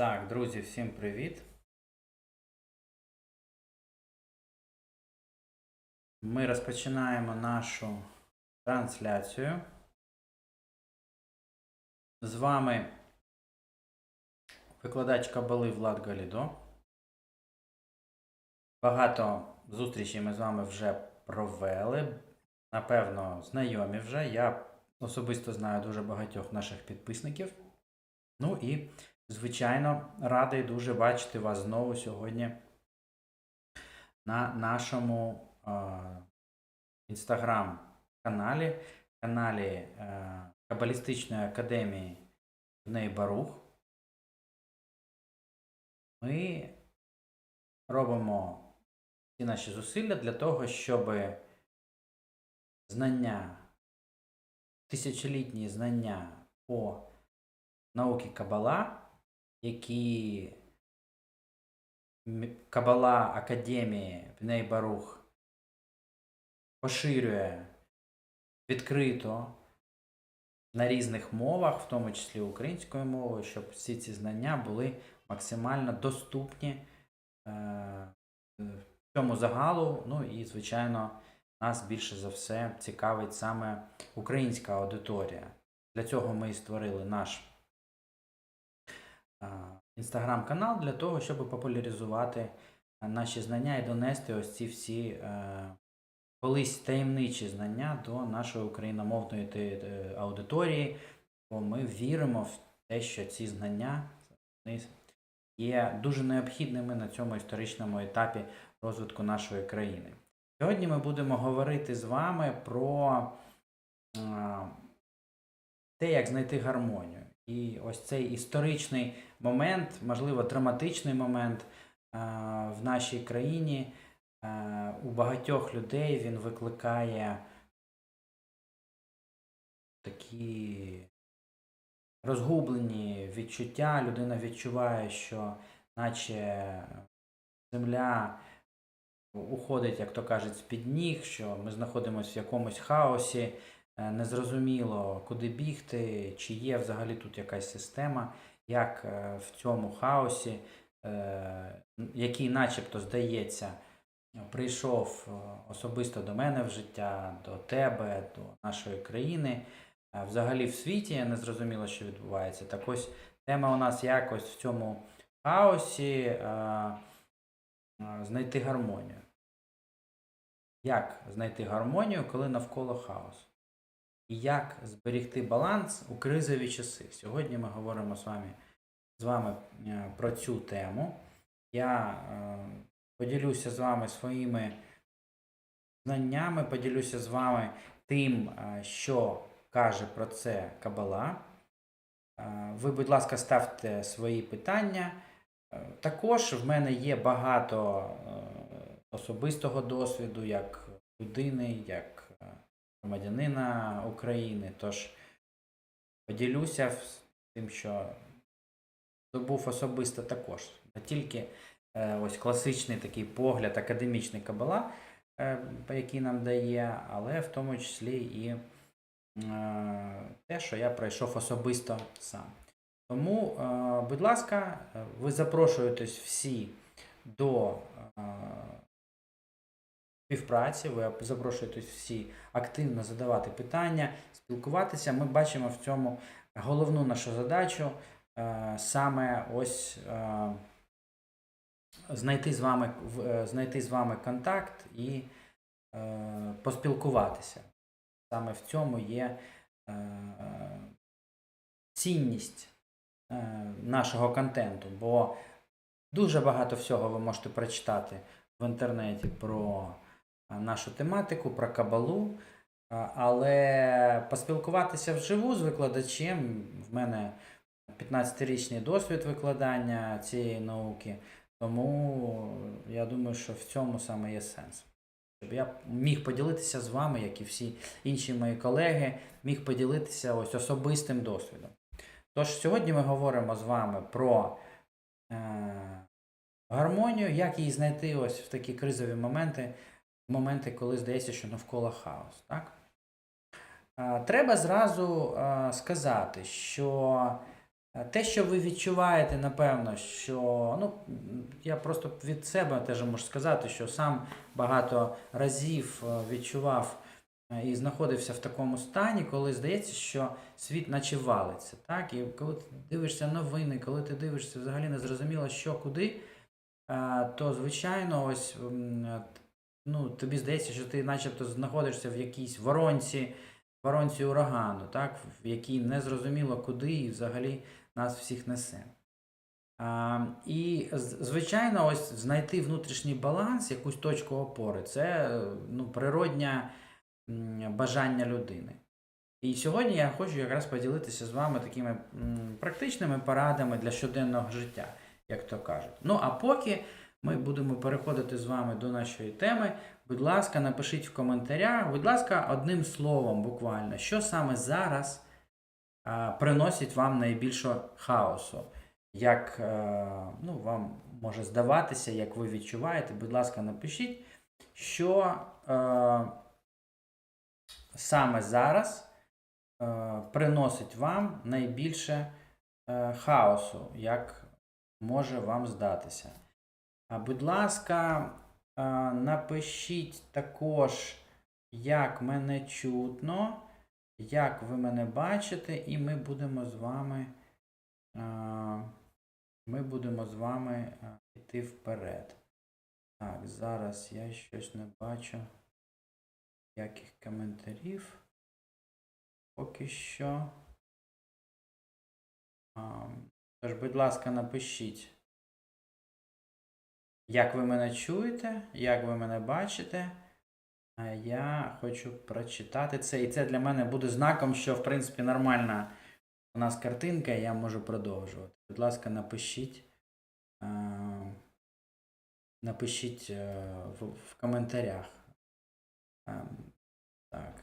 Так, друзі, всім привіт. Ми розпочинаємо нашу трансляцію. З вами викладач Кабали Влад Галідо. Багато зустрічей ми з вами вже провели. Напевно, знайомі вже. Я особисто знаю дуже багатьох наших підписників. Ну і Звичайно, радий дуже бачити вас знову сьогодні на нашому інстаграм-каналі, каналі е, Кабалістичної академії Ней Барух. Ми робимо всі наші зусилля для того, щоб знання, тисячолітні знання по науці Кабала які Кабала Академії Пней Барух поширює відкрито на різних мовах, в тому числі українською мовою, щоб всі ці знання були максимально доступні е, цьому загалу. Ну і, звичайно, нас більше за все цікавить саме українська аудиторія. Для цього ми і створили наш інстаграм-канал для того, щоб популяризувати наші знання і донести ось ці всі е, колись таємничі знання до нашої україномовної е, аудиторії, бо ми віримо в те, що ці знання є дуже необхідними на цьому історичному етапі розвитку нашої країни. Сьогодні ми будемо говорити з вами про те, як знайти гармонію. І ось цей історичний момент, можливо, драматичний момент е, в нашій країні е, у багатьох людей він викликає такі розгублені відчуття. Людина відчуває, що наче земля уходить, як то кажуть, з-під ніг, що ми знаходимося в якомусь хаосі. Е, Незрозуміло, куди бігти, чи є взагалі тут якась система, як е, в цьому хаосі, е, який начебто здається, прийшов особисто до мене в життя, до тебе, до нашої країни. Взагалі в світі незрозуміло, що відбувається. Так ось тема у нас якось в цьому хаосі знайти гармонію. Як знайти гармонію, коли навколо хаос? Як зберегти баланс у кризові часи? Сьогодні ми говоримо з вами, з вами е, про цю тему. Я е, поділюся з вами своїми знаннями, поділюся з вами тим, е, що каже про це Кабала. Ви, будь ласка, ставте свої питання. Також в мене є багато особистого досвіду, як людини, як громадянина України. Тож поділюся тим, що здобув особисто також. Не тільки е, ось класичний такий погляд, академічний кабала, е, який нам дає, але в тому числі і е, те, що я пройшов особисто сам. Тому, будь ласка, ви запрошуєтесь всі до співпраці, ви запрошуєтесь всі активно задавати питання, спілкуватися. Ми бачимо в цьому головну нашу задачу е, саме ось е, знайти з вами е, знайти з вами контакт і поспілкуватися. Саме в цьому є цінність нашого контенту, бо дуже багато всього ви можете прочитати в інтернеті про нашу тематику, про кабалу. Але поспілкуватися вживу з викладачем в мене 15-річний досвід викладання цієї науки, тому я думаю, що в цьому саме є сенс. Щоб я міг поділитися з вами, як і всі інші мої колеги, міг поділитися ось особистим досвідом. Тож сьогодні ми говоримо з вами про е, гармонію, як її знайти ось в такі кризові моменти, моменти, коли здається, що навколо хаос. Так? Треба зразу сказати, що Те, що ви відчуваєте, напевно, що ну, я просто від себе теж можу сказати, що сам багато разів відчував і знаходився в такому стані, коли здається, що світ наче валиться. Так? І коли ти дивишся новини, коли ти дивишся взагалі не зрозуміло, що куди, то звичайно, ось ну, тобі здається, що ти начебто знаходишся в якійсь воронці, воронці урагану, так? в якій не зрозуміло куди і взагалі нас всіх несе. А, і, звичайно, ось знайти внутрішній баланс, якусь точку опори, це ну, природнє бажання людини. І сьогодні я хочу якраз поділитися з вами такими практичними порадами для щоденного життя, як то кажуть. Ну а поки ми будемо переходити з вами до нашої теми, будь ласка, напишіть в коментарях, будь ласка, одним словом, буквально, що саме зараз а, приносить вам найбільше хаосу. Як е, ну, вам може здаватися, як ви відчуваєте, будь ласка, напишіть, що е, саме зараз е, приносить вам найбільше е, хаосу, як може вам здатися. Будь ласка, напишіть також, як мене чутно, як ви мене бачите, і ми будемо з вами. Ми будемо з вами йти вперед. Так, зараз я щось не бачу. Яких коментарів. Поки що. Тож, будь ласка, напишіть, як ви мене чуєте, як ви мене бачите. А я хочу прочитати це. І це для мене буде знаком, що, в принципі, нормальна у нас картинка, і я можу продовжувати. Будь ласка, напишіть. е, Напишіть е, в, коментарях. Так.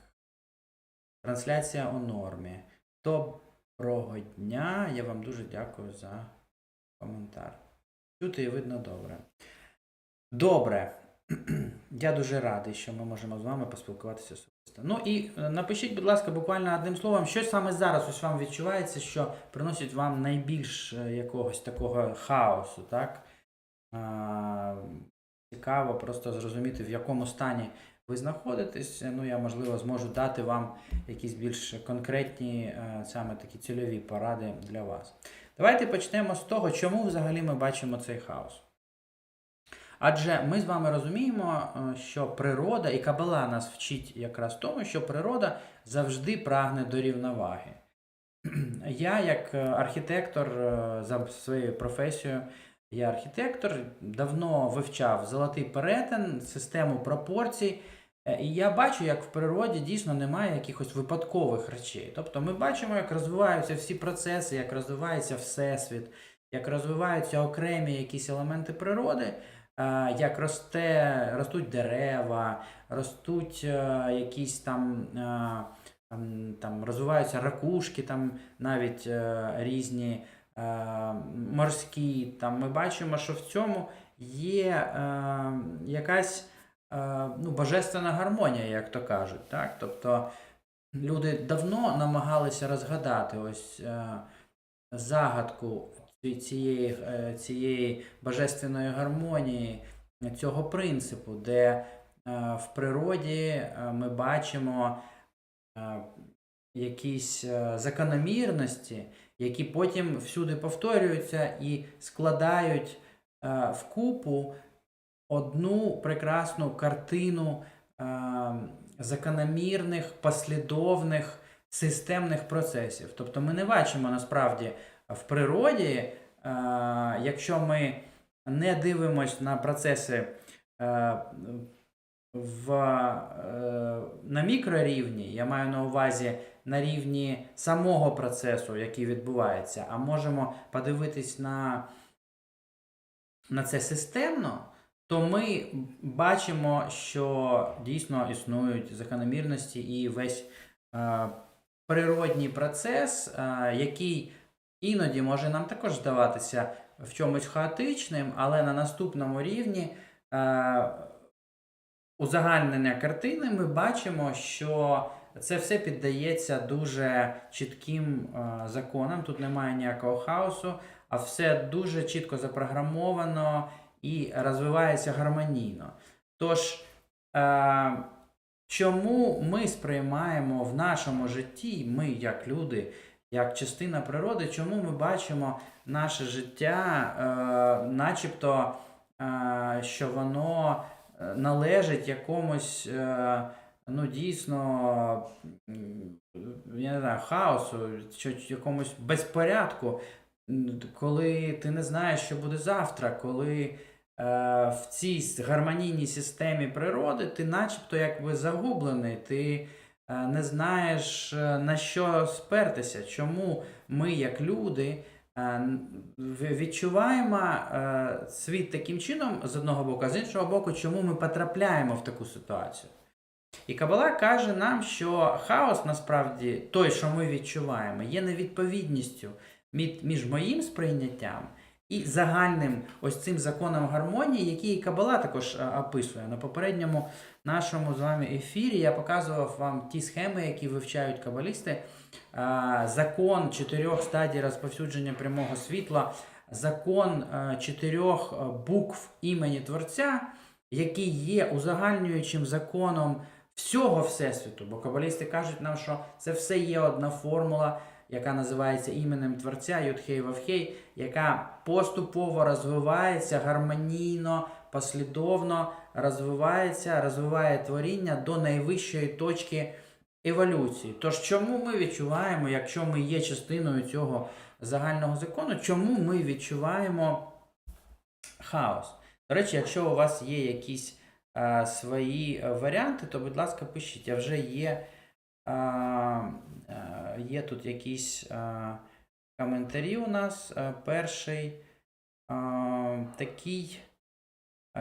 Трансляція у нормі. Доброго дня. Я вам дуже дякую за коментар. Чути і видно добре. Добре. Я дуже радий, що ми можемо з вами поспілкуватися особисто. Ну і е, напишіть, будь ласка, буквально одним словом, що саме зараз ось вам відчувається, що приносить вам найбільш е, якогось такого хаосу, так? А, Цікаво просто зрозуміти, в якому стані ви знаходитесь. Ну, я, можливо, зможу дати вам якісь більш конкретні, е, саме такі цільові поради для вас. Давайте почнемо з того, чому взагалі ми бачимо цей хаос. Адже ми з вами розуміємо, е, що природа і Кабала нас вчить якраз тому, що природа завжди прагне до рівноваги. Я, як е, архітектор е, за своєю професією, я архітектор, давно вивчав золотий перетин, систему пропорцій. І я бачу, як в природі дійсно немає якихось випадкових речей. Тобто ми бачимо, як розвиваються всі процеси, як розвивається всесвіт, як розвиваються окремі якісь елементи природи, як росте, ростуть дерева, ростуть е, якісь там, е, там, там розвиваються ракушки, там навіть е, різні морські. Там ми бачимо, що в цьому є якась ну, божественна гармонія, як то кажуть. Так? Тобто люди давно намагалися розгадати ось загадку цієї, е, цієї божественної гармонії, цього принципу, де е, в природі е, ми бачимо якісь закономірності, які потім всюди повторюються і складають вкупу одну прекрасну картину закономірних, послідовних, системних процесів. Тобто ми не бачимо насправді в природі, е, якщо ми не дивимось на процеси е, в, е, на мікрорівні, я маю на увазі на рівні самого процесу, який відбувається, а можемо подивитись на, на це системно, то ми бачимо, що дійсно існують закономірності і весь е, природній процес, е, який іноді може нам також здаватися в чомусь хаотичним, але на наступному рівні е, узагальнення картини ми бачимо, що це все піддається дуже чітким е, законам. Тут немає ніякого хаосу, а все дуже чітко запрограмовано і розвивається гармонійно. Тож, е, чому ми сприймаємо в нашому житті, ми як люди, як частина природи, чому ми бачимо наше життя, е, начебто, е, що воно е, належить якомусь, е, ну дійсно, я не знаю, хаосу, чи якомусь безпорядку, коли ти не знаєш, що буде завтра, коли е, в цій гармонійній системі природи ти начебто якби загублений, ти не знаєш е, на що спертися, чому ми, як люди, е, відчуваємо е, світ таким чином з одного боку, а з іншого боку, чому ми потрапляємо в таку ситуацію. І Кабала каже нам, що хаос насправді той, що ми відчуваємо, є невідповідністю між моїм сприйняттям і загальним ось цим законом гармонії, який Кабала також е, описує. На попередньому нашому з вами ефірі я показував вам ті схеми, які вивчають кабалісти. Е, Закон чотирьох стадій розповсюдження прямого світла, закон е, чотирьох букв імені Творця, який є узагальнюючим законом всього Всесвіту. Бо кабалісти кажуть нам, що це все є одна формула, яка називається іменем Творця Юдхей Вавхей, яка поступово розвивається гармонійно, послідовно розвивається, розвиває творіння до найвищої точки еволюції. Тож, чому ми відчуваємо, якщо ми є частиною цього загального закону, чому ми відчуваємо хаос? До речі, якщо у вас є якісь е, свої варіанти, то, будь ласка, пишіть. А вже є, є тут якісь е, коментарі у нас. Е, перший е, такий.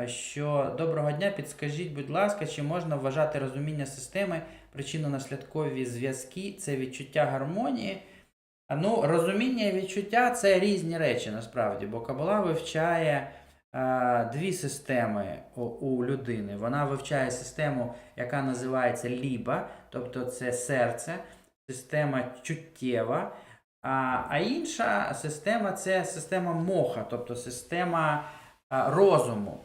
Що доброго дня, підскажіть, будь ласка, чи можна вважати розуміння системи причинно-наслідкові зв'язки, це відчуття гармонії? Ну, розуміння і відчуття це різні речі насправді, бо Кабала вивчає е, дві системи у, людини. Вона вивчає систему, яка називається ліба, тобто це серце, система чуттєва. А, інша система це система моха, тобто система а, розуму.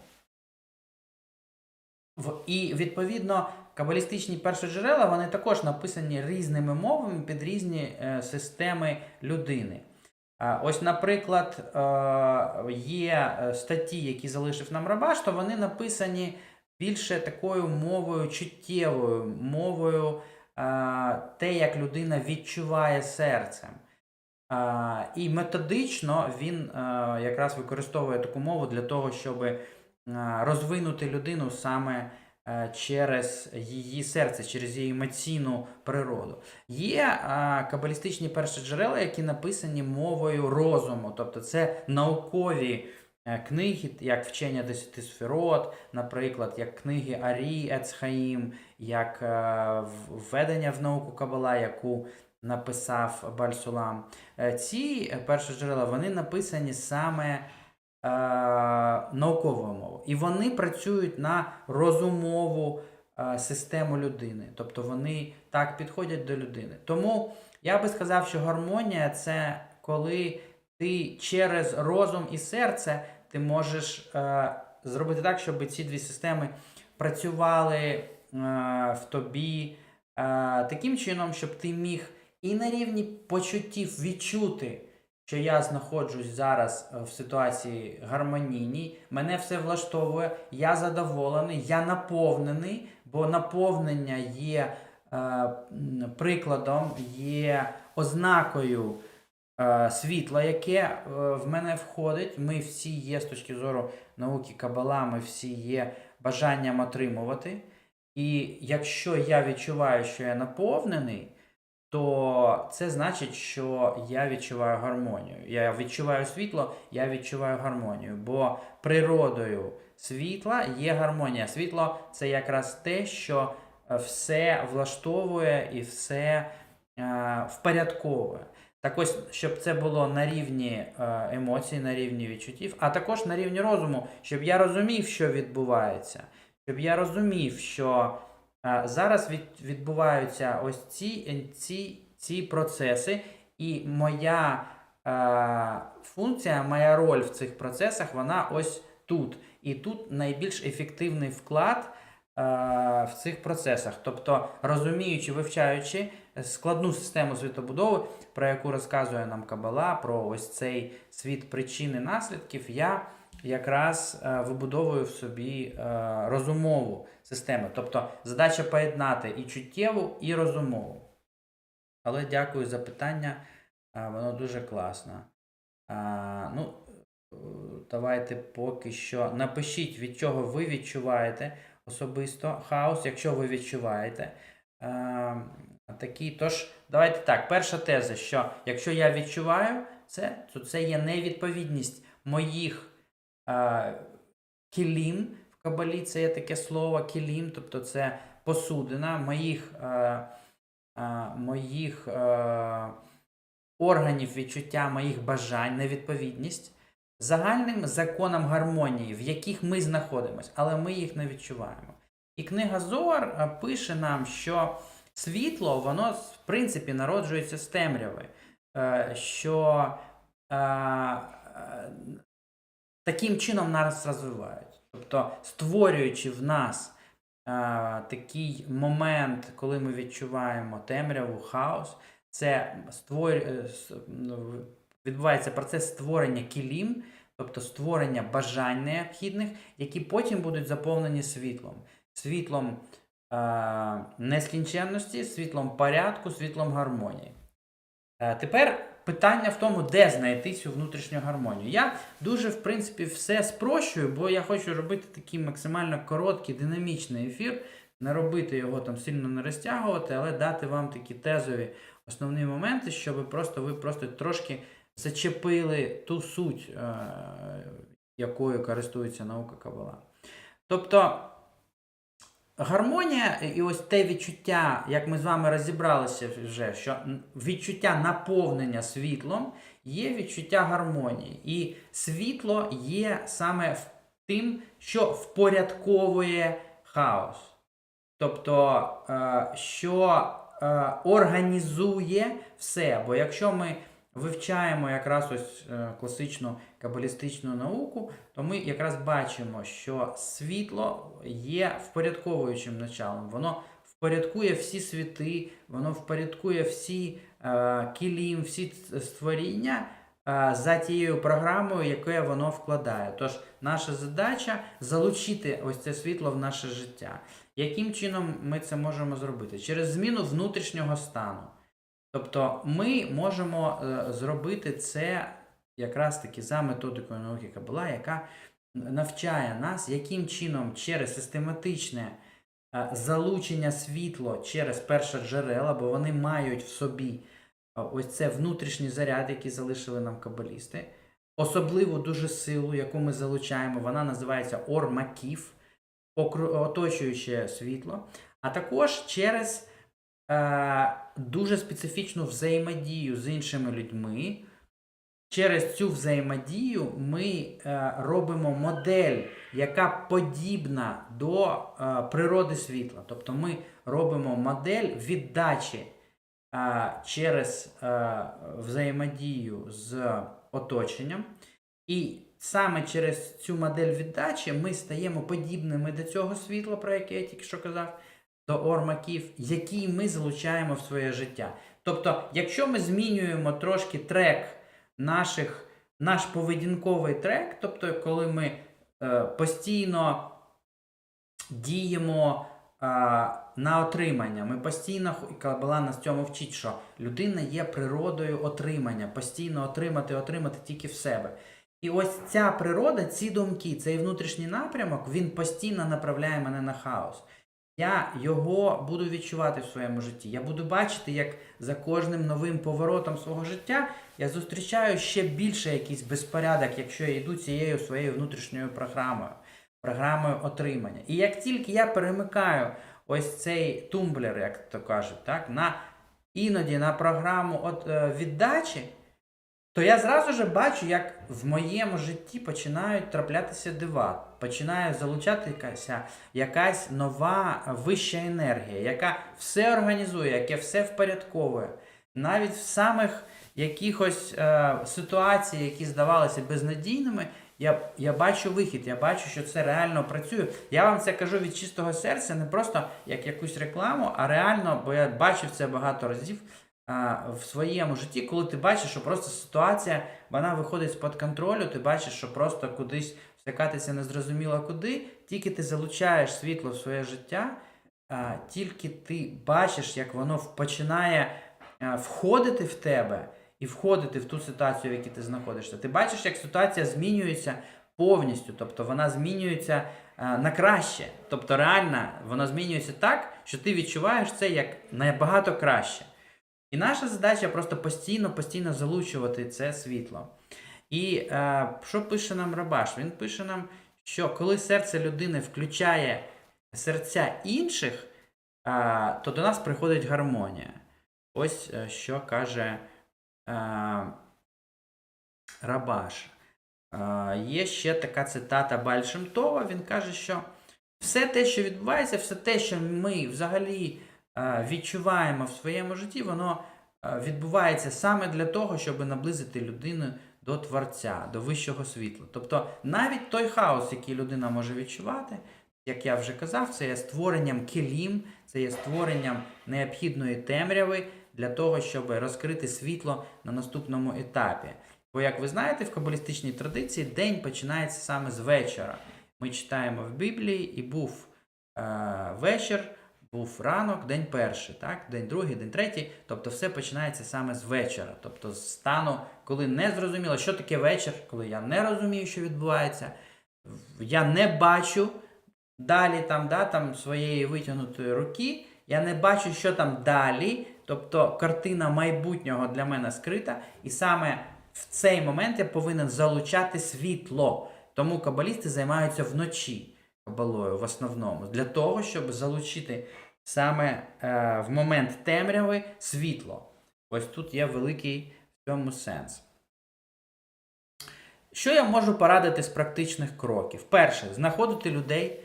І відповідно кабалістичні першоджерела вони також написані різними мовами під різні е, системи людини. А, ось, наприклад, е, є е, статті, які залишив нам Рабаш, то вони написані більше такою мовою чуттєвою, мовою е, те, як людина відчуває серцем. І методично він е, якраз використовує таку мову для того, щоб е, розвинути людину саме е, через її серце, через її емоційну природу. Є е, кабалістичні першоджерела, які написані мовою розуму, тобто це наукові е, книги, як вчення десяти сферот, наприклад, як книги Арі Ецхаїм, як е, введення в науку Кабала, яку написав Бальсулам. Е, Ці першоджерела вони написані саме е, науковою мовою. І вони працюють на розумову е, систему людини. Тобто вони так підходять до людини. Тому я би сказав, що гармонія це коли ти через розум і серце ти можеш е, зробити так, щоб ці дві системи працювали в тобі таким чином, щоб ти міг і на рівні почуттів відчути, що я знаходжусь зараз е, в ситуації гармонійній, мене все влаштовує, я задоволений, я наповнений, бо наповнення є е, прикладом, є ознакою е, світла, яке е, в мене входить. Ми всі є з точки зору науки Кабала, ми всі є бажанням отримувати. І якщо я відчуваю, що я наповнений, то це значить, що я відчуваю гармонію. Я відчуваю світло, я відчуваю гармонію. Бо природою світла є гармонія. Світло це якраз те, що е, все влаштовує і все е, впорядковує. Так ось, щоб це було на рівні е, емоцій, на рівні відчуттів, а також на рівні розуму, щоб я розумів, що відбувається, щоб я розумів, що Зараз від, відбуваються ось ці, е, ці, ці процеси, і моя е, функція, моя роль в цих процесах, вона ось тут. І тут найбільш ефективний вклад е, в цих процесах. Тобто, розуміючи, вивчаючи складну систему світобудови, про яку розказує нам Кабала, про ось цей світ причин і наслідків, я якраз е, вибудовую в собі е, розумову систему. Тобто задача поєднати і чуттєву, і розумову. Але дякую за питання, е, воно дуже класне. Ну, давайте поки що напишіть, від чого ви відчуваєте особисто хаос, якщо ви відчуваєте. Такий, тож, давайте так. Перша теза, що якщо я відчуваю це, то це є невідповідність моїх кілім. В кабалі це є таке слово кілім, тобто це посудина моїх, моїх органів відчуття, моїх бажань, невідповідність загальним законам гармонії, в яких ми знаходимося, але ми їх не відчуваємо. І книга Зоар пише нам, що світло, воно в принципі народжується з темряви, е, що е, е, таким чином нас розвивають. Тобто, створюючи в нас е, такий момент, коли ми відчуваємо темряву, хаос, це створю... е, ну, відбувається процес створення кілім, тобто створення бажань необхідних, які потім будуть заповнені світлом. Світлом е, нескінченності, світлом порядку, світлом гармонії. Е, Тепер питання в тому, де знайти цю внутрішню гармонію. Я дуже, в принципі, все спрощую, бо я хочу робити такий максимально короткий, динамічний ефір, не робити його там сильно не розтягувати, але дати вам такі тезові основні моменти, щоб просто ви просто трошки зачепили ту суть, е, якою користується наука Кабала. Тобто. Гармонія і ось те відчуття, як ми з вами розібралися вже, що відчуття наповнення світлом є відчуття гармонії. І світло є саме тим, що впорядковує хаос. Тобто, е, що е, організує все. Бо якщо ми вивчаємо якраз ось е, класичну кабалістичну науку, то ми якраз бачимо, що світло є впорядковуючим началом. Воно впорядкує всі світи, воно впорядкує всі е, кілім, всі створіння е, за тією програмою, яке воно вкладає. Тож наша задача залучити ось це світло в наше життя. Яким чином ми це можемо зробити? Через зміну внутрішнього стану. Тобто ми можемо е, зробити це якраз таки за методикою науки Кабала, яка навчає нас, яким чином через систематичне е, залучення світла через перше джерела, бо вони мають в собі е, ось це внутрішній заряд, який залишили нам кабалісти, особливу дуже силу, яку ми залучаємо, вона називається ормаків, оточуюче світло, а також через дуже специфічну взаємодію з іншими людьми. Через цю взаємодію ми е, робимо модель, яка подібна до е, природи світла. Тобто ми робимо модель віддачі е, через е, взаємодію з оточенням. І саме через цю модель віддачі ми стаємо подібними до цього світла, про яке я тільки що казав, до ормаків, які ми залучаємо в своє життя. Тобто, якщо ми змінюємо трошки трек наших, наш поведінковий трек, тобто, коли ми е, постійно діємо е, на отримання, ми постійно, Кабала нас цьому вчить, що людина є природою отримання, постійно отримати, отримати тільки в себе. І ось ця природа, ці думки, цей внутрішній напрямок, він постійно направляє мене на хаос. Я його буду відчувати в своєму житті. Я буду бачити, як за кожним новим поворотом свого життя я зустрічаю ще більше якийсь безпорядок, якщо я йду цією своєю внутрішньою програмою, програмою отримання. І як тільки я перемикаю ось цей тумблер, як то кажуть, так, на іноді на програму от, е, віддачі, то я зразу ж бачу, як в моєму житті починають траплятися дива, починає залучатися якась нова вища енергія, яка все організує, яке все впорядковує. Навіть в самих якихось е, ситуацій, які здавалися безнадійними, я, я бачу вихід, я бачу, що це реально працює. Я вам це кажу від чистого серця, не просто як якусь рекламу, а реально, бо я бачив це багато разів а, в своєму житті, коли ти бачиш, що просто ситуація вона виходить з-під контролю, ти бачиш, що просто кудись втикатися незрозуміло куди, тільки ти залучаєш світло в своє життя, тільки ти бачиш, як воно починає входити в тебе і входити в ту ситуацію, в якій ти знаходишся. Ти бачиш, як ситуація змінюється повністю, тобто вона змінюється на краще. Тобто, реально, вона змінюється так, що ти відчуваєш це як набагато краще. І наша задача просто постійно, постійно залучувати це світло. І е, що пише нам Рабаш? Він пише нам, що коли серце людини включає серця інших, е, то до нас приходить гармонія. Ось е, що каже е, Рабаш. Е, є ще така цитата Бальшемтова. Він каже, що все те, що відбувається, все те, що ми взагалі е, відчуваємо в своєму житті, воно е, відбувається саме для того, щоб наблизити людину до Творця, до вищого світла. Тобто навіть той хаос, який людина може відчувати, як я вже казав, це є створенням келім, це є створенням необхідної темряви для того, щоб розкрити світло на наступному етапі. Бо, як ви знаєте, в кабалістичній традиції день починається саме з вечора. Ми читаємо в Біблії, і був е, вечір, був ранок, день перший, так? день другий, день третій. Тобто все починається саме з вечора. Тобто з стану, коли не зрозуміло, що таке вечір, коли я не розумію, що відбувається, я не бачу далі там, да, там своєї витягнутої руки, я не бачу, що там далі. Тобто картина майбутнього для мене скрита, і саме в цей момент я повинен залучати світло. Тому кабалісти займаються вночі кабалою в основному, для того, щоб залучити саме е, в момент темряви світло. Ось тут є великий в цьому сенс. Що я можу порадити з практичних кроків? Перше, знаходити людей,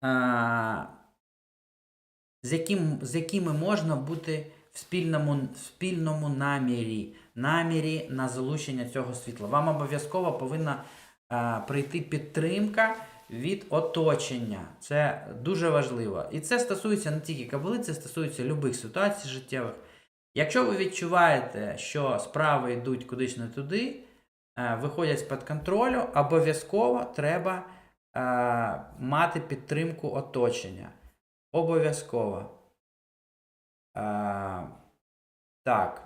а, з, яким, з якими можна бути в спільному, в спільному намірі, намірі на залучення цього світла. Вам обов'язково повинна а, прийти підтримка від оточення. Це дуже важливо. І це стосується не тільки кабали, це стосується будь-яких ситуацій життєвих. Якщо ви відчуваєте, що справи йдуть кудись не туди, е, виходять з-під контролю, обов'язково треба е, мати підтримку оточення. Обов'язково. Е, так.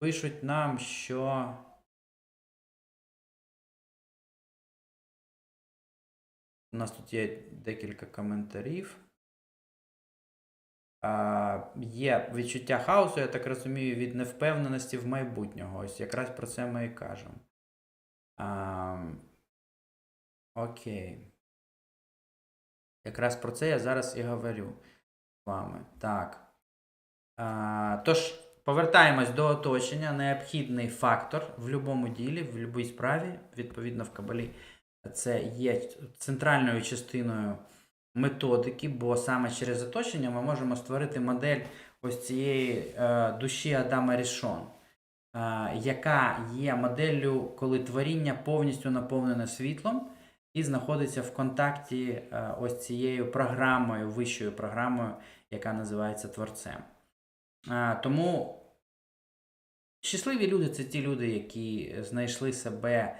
Пишуть нам, що. У нас тут є декілька коментарів. А, є відчуття хаосу, я так розумію, від невпевненості в майбутнього. Ось якраз про це ми і кажемо. А, окей. Якраз про це я зараз і говорю з вами. Так. А, тож, повертаємось до оточення. Необхідний фактор в будь-якому ділі, в будь-якій справі, відповідно в кабалі. Це є центральною частиною методики, бо саме через оточення ми можемо створити модель ось цієї е, душі Адама Рішон, е, яка є моделлю, коли творіння повністю наповнене світлом і знаходиться в контакті е, ось цією програмою, вищою програмою, яка називається Творцем. Тому щасливі люди це ті люди, які знайшли себе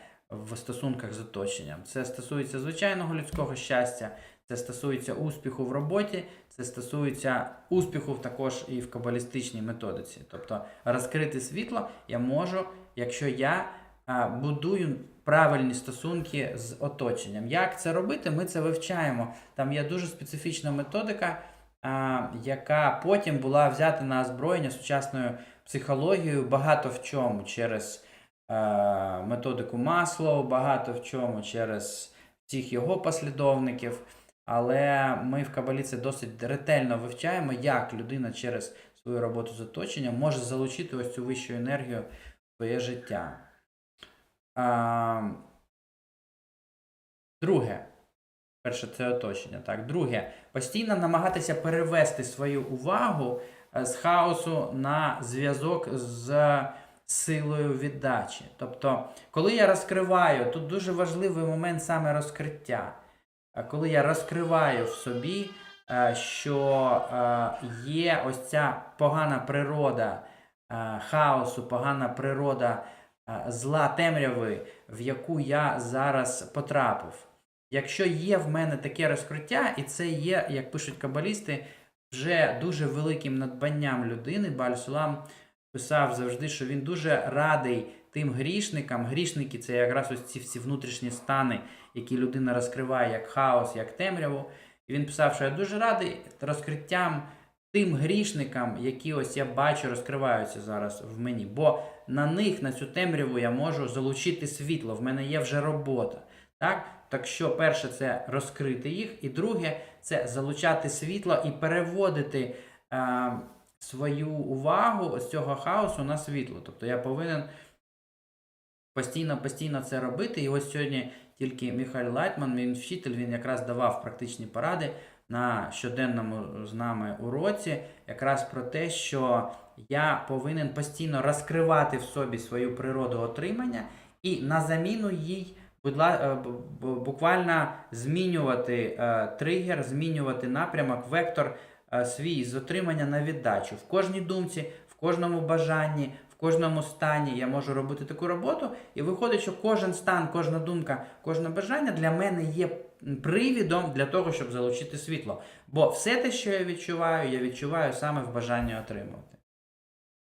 в стосунках з оточенням. Це стосується звичайного людського щастя, це стосується успіху в роботі, це стосується успіху також і в кабалістичній методиці. Тобто розкрити світло я можу, якщо я будую правильні стосунки з оточенням. Як це робити? Ми це вивчаємо. Там є дуже специфічна методика, яка потім була взята на озброєння сучасною психологією багато в чому через методику Маслоу, багато в чому через всіх його послідовників. Але ми в Кабалі це досить ретельно вивчаємо, як людина через свою роботу з оточенням може залучити ось цю вищу енергію в своє життя. А, друге. Перше, це оточення. Так. Друге, постійно намагатися перевести свою увагу е, з хаосу на зв'язок з силою віддачі. Тобто, коли я розкриваю, тут дуже важливий момент саме розкриття. Е, Коли я розкриваю в собі, е, що е, є ось ця погана природа хаосу, погана природа зла темряви, в яку я зараз потрапив. Якщо є в мене таке розкриття, і це є, як пишуть кабалісти, вже дуже великим надбанням людини, Баль-Сулам писав завжди, що він дуже радий тим грішникам. Грішники це якраз ось ці всі внутрішні стани, які людина розкриває як хаос, як темряву. І він писав, що я дуже радий розкриттям тим грішникам, які ось я бачу, розкриваються зараз в мені. Бо на них, на цю темряву, я можу залучити світло. В мене є вже робота. Так? Так що, перше, це розкрити їх, і друге, це залучати світло і переводити е, свою увагу з цього хаосу на світло. Тобто я повинен постійно, постійно це робити. І ось сьогодні тільки Михайло Лайтман, він вчитель, він якраз давав практичні поради на щоденному з нами уроці, якраз про те, що я повинен постійно розкривати в собі свою природу отримання і на заміну їй. Е, буквально змінювати е, тригер, змінювати напрямок, вектор свій з отримання на віддачу. В кожній думці, в кожному бажанні, в кожному стані я можу робити таку роботу, і виходить, що кожен стан, кожна думка, кожне бажання для мене є привідом для того, щоб залучити світло. Бо все те, що я відчуваю, я відчуваю саме в бажанні отримувати.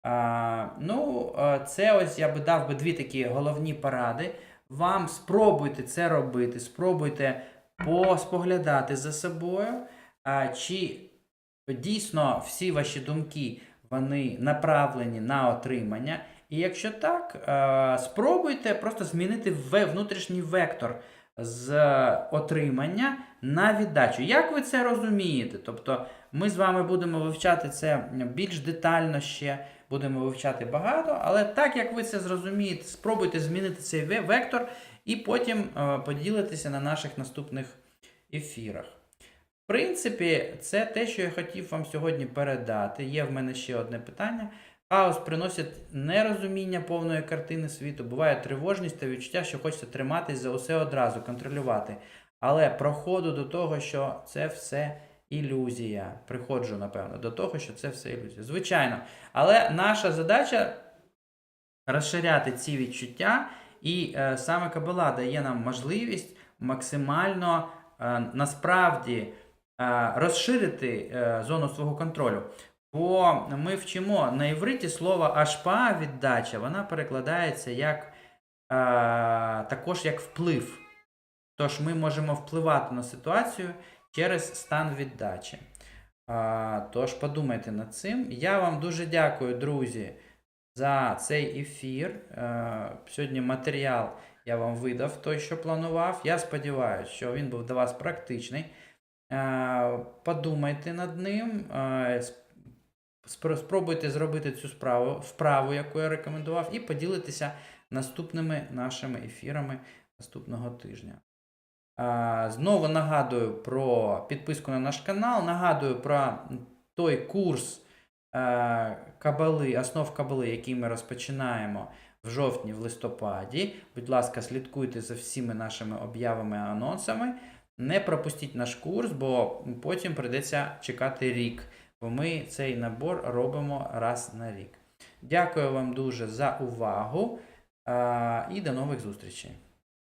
А, ну, е, це ось я би дав би дві такі головні поради. Вам спробуйте це робити, спробуйте поспоглядати за собою, а, чи дійсно всі ваші думки вони направлені на отримання. І якщо так, е, спробуйте просто змінити внутрішній вектор з отримання на віддачу. Як ви це розумієте? Тобто ми з вами будемо вивчати це більш детально ще, будемо вивчати багато, але так як ви це зрозумієте, спробуйте змінити цей вектор і потім е, поділитися на наших наступних ефірах. Принципі, це те, що я хотів вам сьогодні передати. Є в мене ще одне питання. Хаос приносить нерозуміння повної картини світу, буває тривожність та відчуття, що хочеться триматись за усе одразу, контролювати. Але проходу до того, що це все ілюзія. Приходжу, напевно, до того, що це все ілюзія. Звичайно. Але наша задача розширяти ці відчуття, і е, саме Кабала дає нам можливість максимально е, насправді розширити е, зону свого контролю. Бо ми вчимо на івриті слово ашпа віддача, вона перекладається як е, також як вплив. Тож ми можемо впливати на ситуацію через стан віддачі. Тож подумайте над цим. Я вам дуже дякую, друзі, за цей ефір. Е, сьогодні матеріал я вам видав той, що планував. Я сподіваюся, що він був для вас практичний. Е, подумайте над ним. е, спробуйте зробити цю справу, вправу, яку я рекомендував, і поділитися наступними нашими ефірами наступного тижня. Знову нагадую про підписку на наш канал, нагадую про той курс е, кабали, основ кабали, який ми розпочинаємо в жовтні, в листопаді. Будь ласка, слідкуйте за всіми нашими об'явами і анонсами. Не пропустіть наш курс, бо потім прийдеться чекати рік, бо ми цей набор робимо раз на рік. Дякую вам дуже за увагу і до нових зустрічей.